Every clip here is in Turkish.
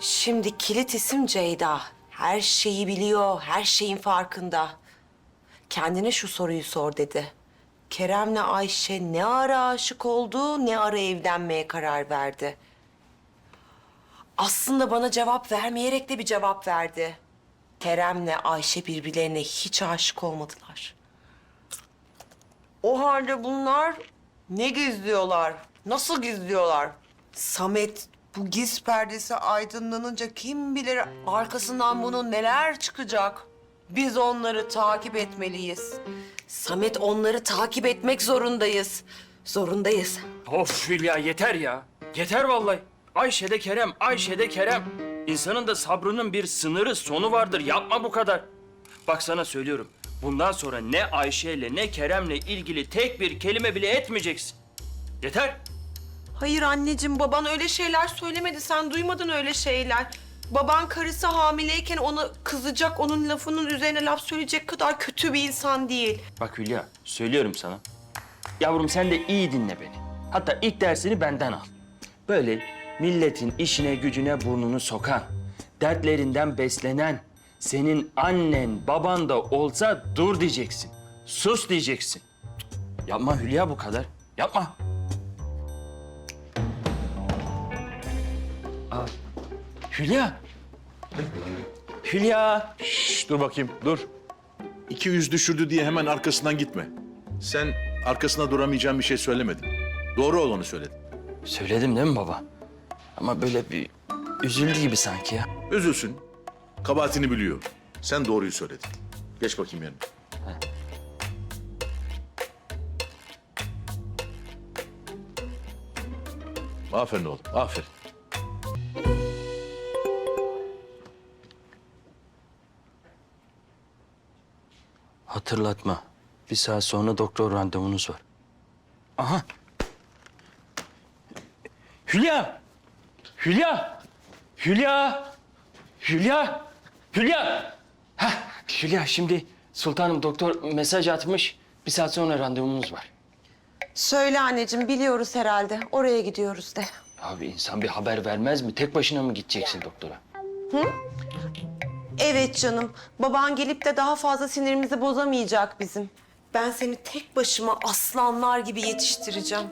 Şimdi kilit isim Ceyda. Her şeyi biliyor, her şeyin farkında. Kendine şu soruyu sor dedi. Kerem'le Ayşe ne ara aşık oldu, ne ara evlenmeye karar verdi. Aslında bana cevap vermeyerek de bir cevap verdi. Kerem'le Ayşe birbirlerine hiç aşık olmadılar. O halde bunlar ne gizliyorlar? Nasıl gizliyorlar? Samet bu giz perdesi aydınlanınca kim bilir arkasından bunun neler çıkacak? Biz onları takip etmeliyiz. Samet onları takip etmek zorundayız. Zorundayız. Of Hülya yeter ya. Yeter vallahi. Ayşe'de Kerem, Ayşe'de Kerem. İnsanın da sabrının bir sınırı, sonu vardır. Yapma bu kadar. Bak sana söylüyorum. Bundan sonra ne Ayşe'yle ne Kerem'le ilgili tek bir kelime bile etmeyeceksin. Yeter. Hayır anneciğim, baban öyle şeyler söylemedi. Sen duymadın öyle şeyler. Baban karısı hamileyken ona kızacak, onun lafının üzerine laf söyleyecek kadar kötü bir insan değil. Bak Hülya, söylüyorum sana. Yavrum sen de iyi dinle beni. Hatta ilk dersini benden al. Böyle milletin işine gücüne burnunu sokan, dertlerinden beslenen, senin annen, baban da olsa dur diyeceksin. Sus diyeceksin. Yapma Hülya bu kadar. Yapma. Hülya. Hülya. Şş, dur bakayım, dur. İki yüz düşürdü diye hemen arkasından gitme. Sen arkasına duramayacağın bir şey söylemedin. Doğru olanı söyledin. Söyledim değil mi baba? Ama böyle bir üzüldü gibi sanki ya. Üzülsün. Kabahatini biliyor. Sen doğruyu söyledin. Geç bakayım yerine. Aferin oğlum, aferin. Hatırlatma. Bir saat sonra doktor randevunuz var. Aha. Hülya! Hülya! Hülya! Hülya! Hülya! Hah, Hülya şimdi sultanım doktor mesaj atmış. Bir saat sonra randevumuz var. Söyle anneciğim, biliyoruz herhalde. Oraya gidiyoruz de. Abi insan bir haber vermez mi? Tek başına mı gideceksin doktora? Evet canım. Baban gelip de daha fazla sinirimizi bozamayacak bizim. Ben seni tek başıma aslanlar gibi yetiştireceğim.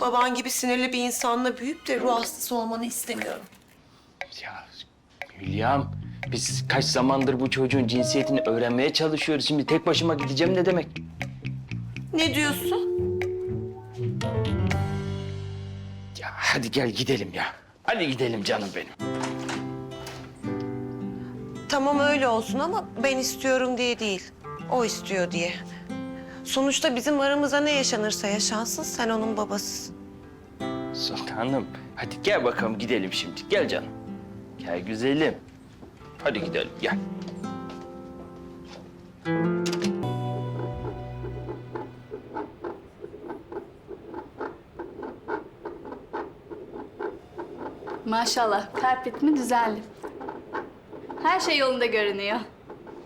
Baban gibi sinirli bir insanla büyüyüp de ruh hastası olmanı istemiyorum. Ya Hülya'm biz kaç zamandır bu çocuğun cinsiyetini öğrenmeye çalışıyoruz. Şimdi tek başıma gideceğim ne demek? Ne diyorsun? Ya hadi gel gidelim ya. Hadi gidelim canım benim. Tamam öyle olsun ama ben istiyorum diye değil. O istiyor diye. Sonuçta bizim aramızda ne yaşanırsa yaşansın sen onun babasısın. Sultanım hadi gel bakalım gidelim şimdi. Gel canım. Gel güzelim. Hadi gidelim gel. Maşallah kalp ritmi düzenli. Her şey yolunda görünüyor.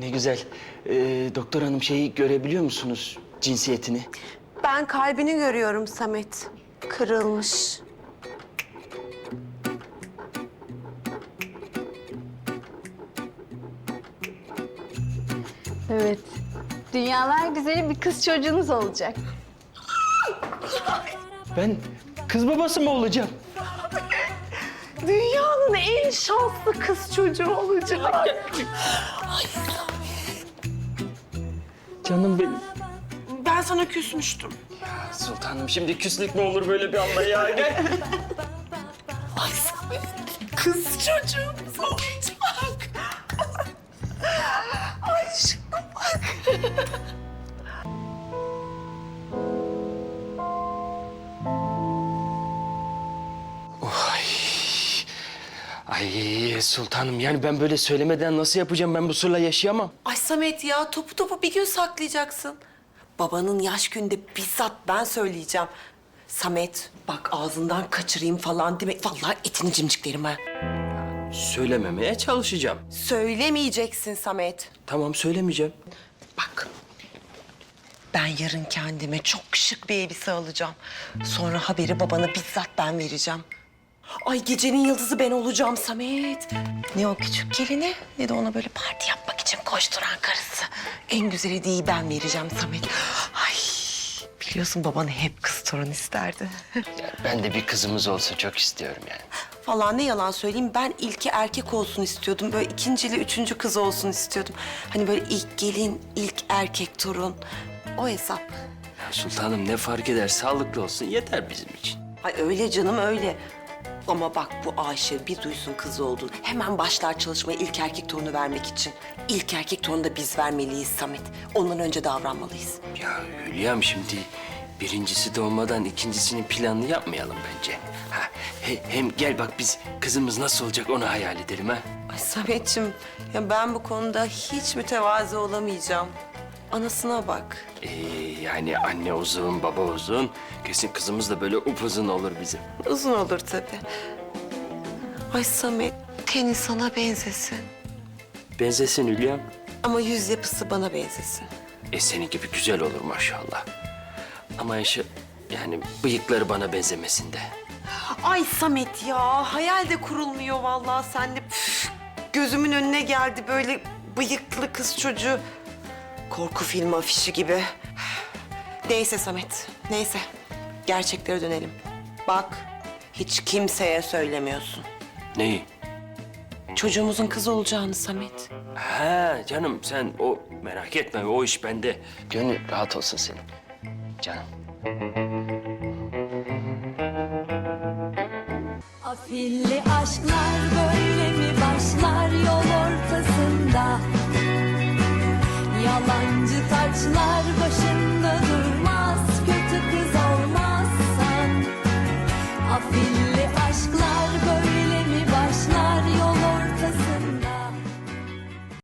Ne güzel. Ee, doktor hanım şeyi görebiliyor musunuz cinsiyetini? Ben kalbini görüyorum Samet. Kırılmış. Evet. Dünyalar güzeli bir kız çocuğunuz olacak. Ben kız babası mı olacağım? Dünyanın en şanslı kız çocuğu olacak. Canım benim. Ben sana küsmüştüm. Sultanım şimdi küslük mü olur böyle bir anda ya? Gel. Ay kız çocuğumuz olacak. Ay şuna bak. Ay sultanım yani ben böyle söylemeden nasıl yapacağım? Ben bu sırla yaşayamam. Ay Samet ya topu topu bir gün saklayacaksın. Babanın yaş günde bizzat ben söyleyeceğim. Samet bak ağzından kaçırayım falan deme. Vallahi etini cimciklerim ha. Söylememeye çalışacağım. Söylemeyeceksin Samet. Tamam söylemeyeceğim. Bak. Ben yarın kendime çok şık bir elbise alacağım. Sonra haberi babana bizzat ben vereceğim. Ay gecenin yıldızı ben olacağım Samet. Ne o küçük gelini ne de ona böyle parti yapmak için koşturan karısı. En güzel hediyeyi ben vereceğim Samet. Ay biliyorsun baban hep kız torun isterdi. Ya ben de bir kızımız olsa çok istiyorum yani. Vallahi ne yalan söyleyeyim ben ilki erkek olsun istiyordum. Böyle ikincili üçüncü kız olsun istiyordum. Hani böyle ilk gelin, ilk erkek torun. O hesap. Ya sultanım ne fark eder sağlıklı olsun yeter bizim için. Ay öyle canım öyle. Ama bak bu Ayşe bir duysun kız olduğunu. Hemen başlar çalışmaya ilk erkek torunu vermek için. İlk erkek torunu da biz vermeliyiz Samet. Ondan önce davranmalıyız. Ya Hülya'm şimdi birincisi doğmadan ikincisinin planını yapmayalım bence. Ha, he- hem gel bak biz kızımız nasıl olacak onu hayal edelim ha. Ay Samet'ciğim ya ben bu konuda hiç mütevazı olamayacağım. Anasına bak. Ee, yani anne uzun, baba uzun. Kesin kızımız da böyle upuzun olur bizim. Uzun olur tabii. Ay Samet teni sana benzesin. Benzesin Hülya'm. Ama yüz yapısı bana benzesin. E senin gibi güzel olur maşallah. Ama Ayşe yani bıyıkları bana benzemesin de. Ay Samet ya hayal de kurulmuyor vallahi sen de. Püf, gözümün önüne geldi böyle bıyıklı kız çocuğu. Korku filmi afişi gibi. Neyse Samet, neyse. Gerçeklere dönelim. Bak, hiç kimseye söylemiyorsun. Neyi? Çocuğumuzun kız olacağını Samet. Ha canım sen o merak etme o iş bende. Gönül rahat olsun senin. Canım. Afilli aşklar yalancı taçlar var.